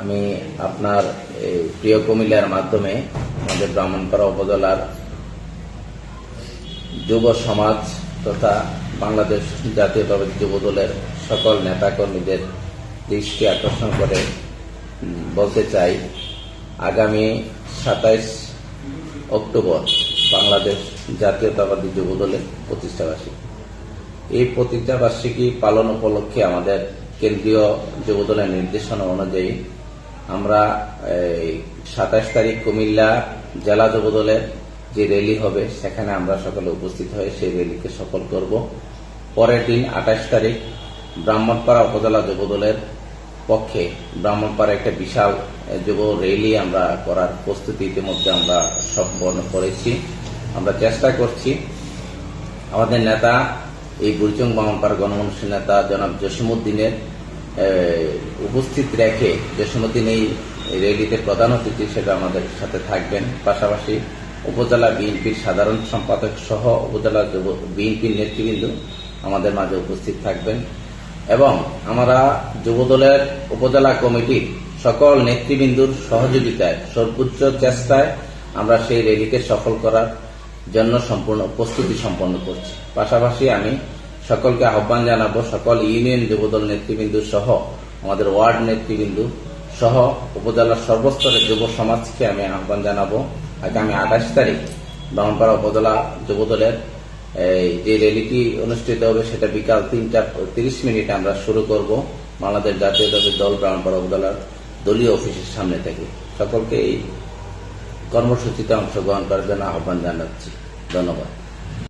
আমি আপনার প্রিয় কুমিল্লার মাধ্যমে আমাদের ব্রাহ্মণপাড়া উপজেলার যুব সমাজ তথা বাংলাদেশ জাতীয়তাবাদী যুব দলের সকল নেতাকর্মীদের দৃষ্টি আকর্ষণ করে বলতে চাই, আগামী সাতাইশ অক্টোবর বাংলাদেশ জাতীয়তাবাদী যুব দলের প্রতিষ্ঠাবার্ষিকী। এই প্রতিজ্ঞা বার্ষিকী পালন উপলক্ষে আমাদের কেন্দ্রীয় যুবদলের নির্দেশনা অনুযায়ী আমরা সাতাশ তারিখ কুমিল্লা জেলা যুবদলের যে র্যালি হবে, সেখানে আমরা সকলে উপস্থিত হয়ে সেই র্যালিকে সফল করব। পরের দিন আঠাশ তারিখ ব্রাহ্মণপাড়া উপজেলা যুবদলের পক্ষে ব্রাহ্মণপাড়া একটা বিশাল যুব র্যালি আমরা করার প্রস্তুতি ইতিমধ্যে আমরা সম্পন্ন করেছি। আমরা চেষ্টা করছি। আমাদের নেতা এই বুড়িচং বামনপাড়া গণমানুষের নেতা জনাব জসিমুদ্দিনের উপস্থিত রেখে জসিমুদ্দিন এই র্যালিতে প্রধান অতিথি হিসেবে আমাদের সাথে থাকবেন। পাশাপাশি উপজেলা বিএনপির সাধারণ সম্পাদক সহ উপজেলা বিএনপির নেতৃবৃন্দ আমাদের মাঝে উপস্থিত থাকবেন এবং আমরা যুবদলের উপজেলা কমিটির সকল নেতৃবৃন্দুর সহযোগিতায়, সর্বোচ্চ চেষ্টায় আমরা সেই র্যালিকে সফল করার জন্য সম্পূর্ণ প্রস্তুতি সম্পন্ন করছি। পাশাপাশি আমি সকলকে আহ্বান জানাব, সকল ইউনিয়ন যুবদল নেতৃবৃন্দু সহ, আমাদের ওয়ার্ড নেতৃবৃন্দু সহ, উপজেলার সর্বস্তরের যুব সমাজকে আমি আহ্বান জানাব। আগামী আঠাশ তারিখ ব্রাহ্মণপাড়া উপজেলা যুবদলের যে র্যালিটি অনুষ্ঠিত হবে সেটা বিকাল তিনটা তিরিশ মিনিটে আমরা শুরু করব বাংলাদেশ জাতীয়তাবাদী দল ব্রাহ্মণপাড়া উপজেলার দলীয় অফিসের সামনে থেকে। সকলকে এই কর্মসূচিতে অংশগ্রহণ করার জন্য আহ্বান জানাচ্ছি। ধন্যবাদ।